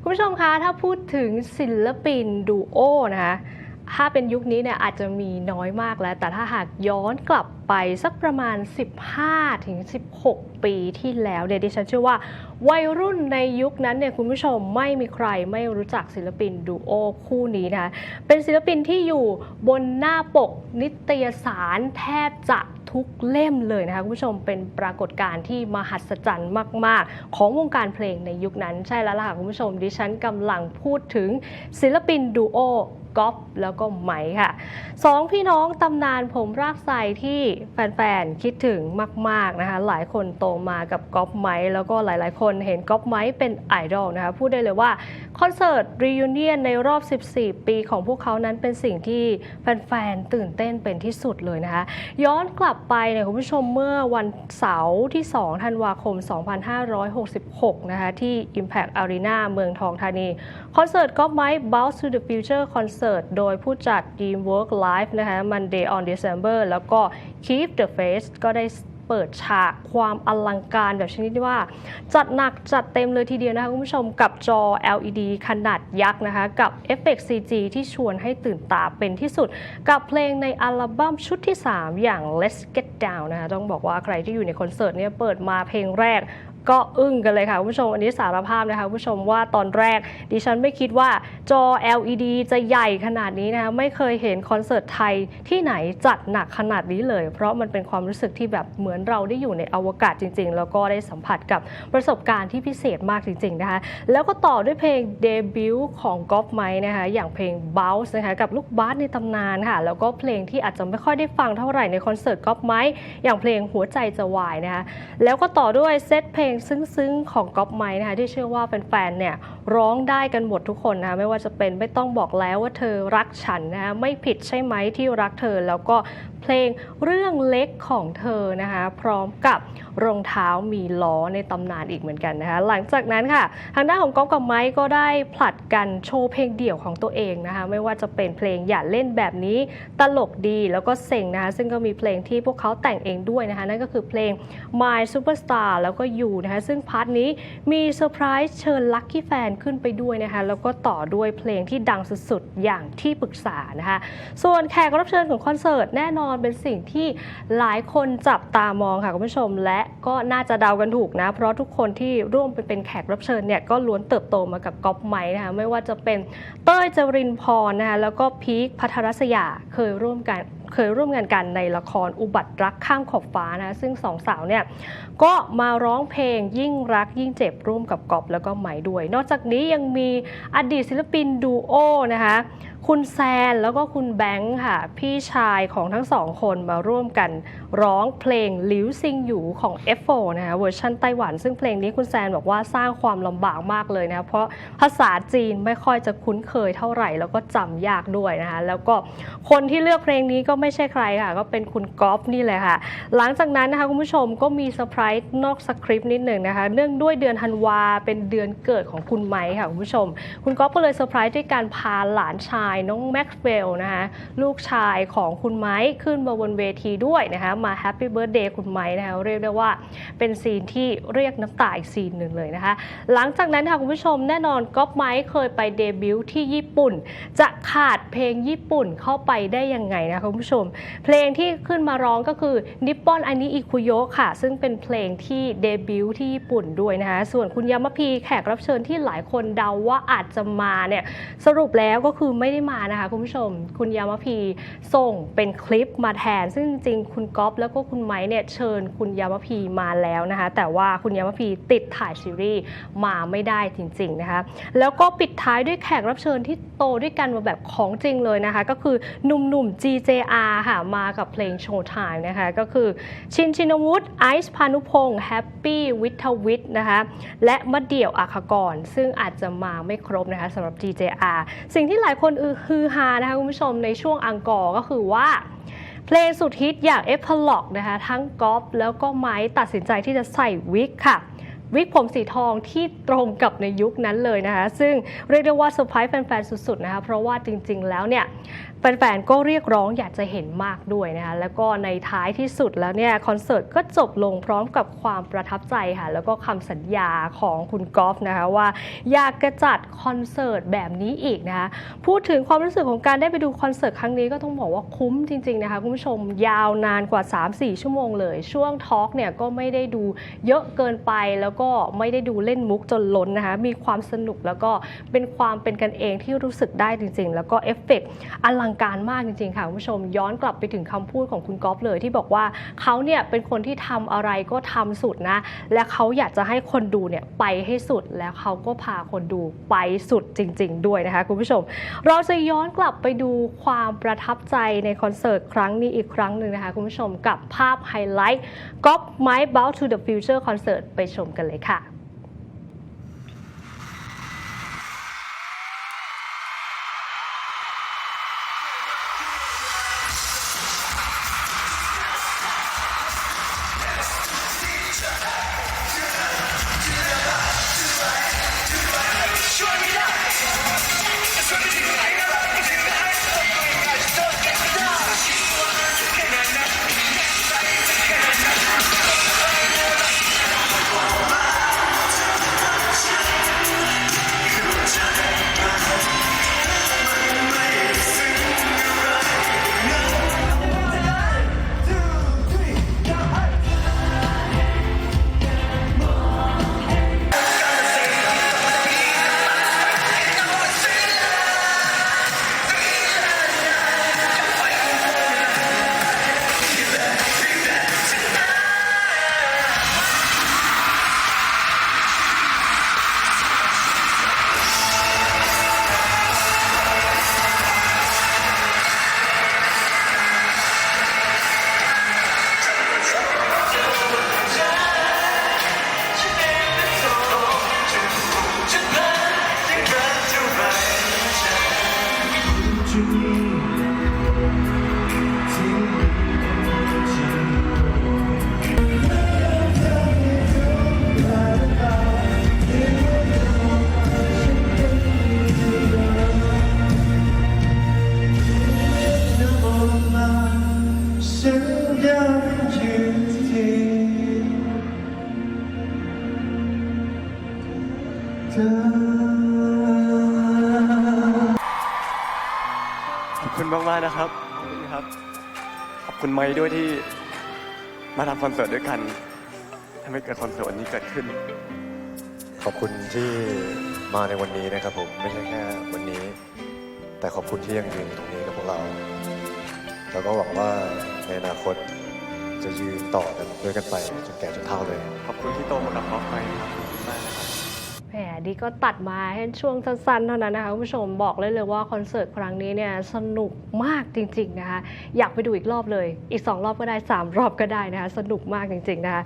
คุณผู้ชมคะถ้าพูดถึงศิลปินดูโอนะคะถ้าเป็นยุคนี้เนี่ยอาจจะมีน้อยมากแล้ว แต่ถ้าหากย้อนกลับไปสักประมาณ 15ถึง16 ปีที่แล้วเนี่ยดิฉันเชื่อว่า วัยรุ่นในยุคนั้นเนี่ยคุณผู้ชมไม่มีใครไม่รู้จักศิลปินดูโอคู่นี้นะคะเป็นศิลปินที่อยู่บนหน้าปกนิตยสารแทบจะ ทุกเล่มเลยนะคะคุณผู้ชมเป็นปรากฏการณ์ที่มหัศจรรย์มาก ๆ ของวงการเพลงในยุคนั้นใช่แล้วล่ะค่ะคุณผู้ชมดิฉันกำลังพูดถึงศิลปินดูโอ ก๊อฟแล้วก็ไหมค่ะสองพี่น้องตำนานผมรากไซที่แฟนๆ คิดถึงมากๆนะคะ หลายคนโตมากับก๊อฟไหมแล้วก็หลายๆ คนเห็นก๊อฟไหมเป็นไอดอลนะคะ พูดได้เลยว่าคอนเสิร์ตรี u n เนียนในรอบ 14 ปีของพวกเขานั้นเป็นสิ่งที่แฟนๆ ตื่นเต้นเป็นที่สุดเลยนะคะ ย้อนกลับไปเนี่ยคุณผู้ชมเมื่อวันเสาร์ที่ 2 ธันวาคม 2566 นะคะที่ Impact Arena เมืองทองธานี คอนเสิร์ตก๊อฟไมค์ Bounce to the Future Concert โดยผู้จัด Dreamwork Live นะคะ Monday on December แล้วก็ Keep the Face ก็ได้เปิดฉากความอลังการแบบชนิดที่ว่า จัดหนักจัดเต็มเลยทีเดียวนะคะคุณผู้ชมกับจอ LED ขนาดยักษ์นะคะ กับเอฟเฟกต์ CG ที่ชวนให้ตื่นตาเป็นที่สุด กับเพลงในอัลบั้มชุดที่ 3 อย่าง Let's Get Down นะคะ ต้องบอกว่าใครที่อยู่ในคอนเสิร์ตเนี่ยเปิดมาเพลงแรก ก็อึ้งกันเลยค่ะคุณผู้ชมอันนี้สารภาพนะคะคุณผู้ชมว่าตอนแรก ดิฉันไม่คิดว่าจอ LED จะใหญ่ขนาดนี้นะคะไม่เคยเห็นคอนเสิร์ตไทยที่ไหนจัดหนักขนาดนี้เลย เพราะมันเป็นความรู้สึกที่แบบเหมือนเราได้อยู่ในอวกาศจริง ๆ แล้วก็ได้สัมผัสกับประสบการณ์ที่พิเศษมากจริง ๆ นะคะ แล้วก็ต่อด้วยเพลงเดบิวต์ของก๊อฟไมค์นะคะอย่างเพลง Bounce นะคะกับลูกบาสในตำนานค่ะแล้วก็เพลงที่อาจจะไม่ค่อยได้ฟังเท่าไหร่ในคอนเสิร์ตก๊อฟไมค์อย่างเพลงหัวใจจะวายนะคะแล้วก็ต่อด้วยเซตเพลงซึ้งๆของก๊อฟไมค์นะคะที่เชื่อว่าแฟนๆเนี่ยร้องได้กันหมดทุกคนนะคะไม่ว่าจะเป็นไม่ต้องบอกแล้วว่าเธอรักฉันนะคะไม่ผิดใช่ไหมที่รักเธอ แล้วก็เพลงเรื่องเล็กของเธอนะคะพร้อมกับรองเท้ามีล้อในตำนานอีกเหมือนกันนะคะหลังจากนั้นค่ะ ทางด้านของก๊อฟกับไมค์ก็ได้ผลัดกันโชว์เพลงเดี่ยวของตัวเองนะคะไม่ว่าจะเป็นเพลงอย่าเล่นแบบนี้ตลกดีแล้วก็เซ็งนะคะซึ่งก็มีเพลงที่พวกเขาแต่งเองด้วยนะคะนั่นก็คือเพลง My Superstar แล้วก็อยู่นะคะซึ่งพาร์ทนี้มีเซอร์ไพรส์เชิญลัคกี้แฟนขึ้นไปด้วยนะคะแล้วก็ต่อด้วยเพลงที่ดังสุดๆ อย่างที่ปรึกษานะคะส่วนแขกรับเชิญของคอนเสิร์ตแน่นอนเป็นสิ่งที่หลายคนจับตามองค่ะคุณผู้ชม และก็น่าจะเดากันถูกนะ เพราะทุกคนที่ร่วมไปเป็นแขกรับเชิญเนี่ยก็ล้วนเติบโตมากับก๊อฟไมค์นะคะไม่ว่าจะเป็นเต้ยจรินพรนะคะแล้วก็พีคพัทรศยาเคยร่วมกัน เคยร่วมงานกันในละครอุบัติรักข้ามขอบฟ้านะซึ่งสองสาวเนี่ยก็มาร้องเพลงยิ่งรักยิ่งเจ็บร่วมกับกอบแล้วก็ไหมด้วย นอกจากนี้ยังมีอดีตศิลปินดูโอนะคะ คุณแซนแล้วก็คุณแบงค์ค่ะ พี่ชายของทั้งสองคนมาร่วมกันร้องเพลงลิวซิงอยู่ของ F4 นะคะเวอร์ชันไต้หวัน ซึ่งเพลงนี้คุณแซนบอกว่าสร้างความลำบากมากเลยนะเพราะภาษาจีนไม่ค่อยจะคุ้นเคยเท่าไหร่ แล้วก็จำยากด้วยนะคะแล้วก็คนที่เลือกเพลงนี้ก็ไม่ใช่ใครค่ะ ก็เป็นคุณก๊อฟนี่แหละค่ะ หลังจากนั้นนะคะคุณผู้ชมก็มีเซอร์ไพรส์นอกสคริปต์นิดหนึ่งนะคะเนื่องด้วยเดือนธันวาเป็นเดือนเกิดของคุณไมค์ค่ะคุณผู้ชม คุณก๊อฟก็เลยเซอร์ไพรส์ด้วยการพาหลานชายน้องแม็กซ์เวลนะคะลูกชายของคุณไมค์ขึ้นมาบนเวทีด้วยนะคะมาแฮปปี้เบิร์ดเดย์คุณไมค์นะคะเรียกได้ว่าเป็นซีนที่เรียกน้ำตาอีกซีนหนึ่งเลยนะคะ หลังจากนั้นค่ะคุณผู้ชมแน่นอนก๊อฟไมค์เคยไปเดบิวต์ที่ญี่ปุ่น จะขาดเพลงญี่ปุ่นเข้าไปได้ยังไงนะคะคุณผู้ชม เพลงที่ขึ้นมาร้องก็คือนิปปอนอันนี้อิคุโยค่ะ ซึ่งเป็นเพลงที่เดบิวต์ที่ญี่ปุ่นด้วยนะคะส่วนคุณยามะพีแขกรับเชิญที่หลายคนเดาว่าอาจจะมาเนี่ยสรุปแล้วก็คือไม่ได้มานะคะคุณผู้ชม คุณยามะพีส่งเป็นคลิปมาแทน ซึ่งจริงคุณก๊อฟแล้วก็คุณไม้เนี่ยเชิญคุณยามะพีมาแล้วนะคะ แต่ว่าคุณยามะพีติดถ่ายซีรีส์มาไม่ได้จริงๆนะคะ แล้วก็ปิดท้ายด้วยแขกรับเชิญที่โตด้วยกันมาแบบของจริงเลยนะคะ ก็คือหนุ่มๆ GJR ค่ะมากับเพลง Showtime นะคะ ก็คือชินชินวุฒิไอซ์พานุพงศ์แฮปปี้วิทวิทนะคะและมะเดี่ยวอาคากร ซึ่งอาจจะมาไม่ครบนะคะสำหรับ GJR สิ่งที่หลายคนฮือฮานะคะคุณผู้ชมในช่วงอังกอร์ก็คือว่าเพลงสุดฮิตอย่างเอฟพล็อกนะคะทั้งก๊อฟแล้วก็ไม้ตัดสินใจที่จะใส่วิกค่ะวิกผมสีทองที่ตรงกับในยุคนั้นเลยนะคะ ซึ่งเรียกได้ว่าเซอร์ไพรส์แฟนๆ สุดๆ นะคะ เพราะว่าจริงๆ แล้วเนี่ย แฟนๆ ก็เรียกร้องอยากจะเห็นมากด้วยนะคะแล้วก็ในท้ายที่สุดแล้วเนี่ยคอนเสิร์ตก็จบลงพร้อมกับความประทับใจค่ะแล้วก็คำสัญญาของคุณกอล์ฟนะคะว่าอยากจะจัดคอนเสิร์ตแบบนี้อีกนะคะพูดถึงความรู้สึกของการได้ไปดูคอนเสิร์ตครั้งนี้ก็ต้องบอกว่าคุ้มจริงๆนะคะคุณผู้ชมยาวนานกว่า 3-4 ชั่วโมงเลย ช่วงทอล์กเนี่ยก็ไม่ได้ดูเยอะเกินไปแล้วก็ไม่ได้ดูเล่นมุกจนล้นนะคะมีความสนุกแล้วก็เป็นความเป็นกันเองที่รู้สึกได้จริง ๆ แล้วก็เอฟเฟกต์อลังการมากจริงๆค่ะคุณผู้ชมย้อนกลับไปถึงคำพูดของคุณก๊อฟเลยที่บอกว่าเขาเนี่ยเป็นคนที่ทำอะไรก็ทำสุดนะ และเขาอยากจะให้คนดูเนี่ยไปให้สุดแล้วเขาก็พาคนดูไปสุดจริง ๆ ด้วยนะคะคุณผู้ชม เราจะย้อนกลับไปดูความประทับใจในคอนเสิร์ตครั้งนี้อีกครั้งหนึ่งนะคะคุณผู้ชมกับภาพไฮไลท์ก๊อฟไม้ Bout to the Future Concert ไปชมกันเลยค่ะากๆนะครับ ขอบคุณครับ ขอบคุณไม้ด้วยที่มาทำคอนเสิร์ตด้วยกันทำให้เกิดคอนเสิร์ตวันนี้เกิดขึ้น ขอบคุณที่มาในวันนี้นะครับผมไม่ใช่แค่วันนี้ แต่ขอบคุณที่ยังยืนอยู่ตรงนี้กับพวกเรา แล้วก็หวังว่าในอนาคตจะยืนต่อกันด้วยกันไปจนแก่จนเฒ่าเลย ขอบคุณที่โตมากับน้องไม้ครับขอบคุณมากนะครับ แหมดีก็ตัดมาให้ช่วงสั้นๆเท่านั้นนะคะคุณผู้ชมบอกเลยเลยว่าคอนเสิร์ตครั้งนี้เนี่ยสนุกมากจริงๆนะคะอยากไปดูอีกรอบเลย อีก 2 รอบก็ได้ 3 รอบก็ได้นะคะสนุกมากจริงๆนะคะ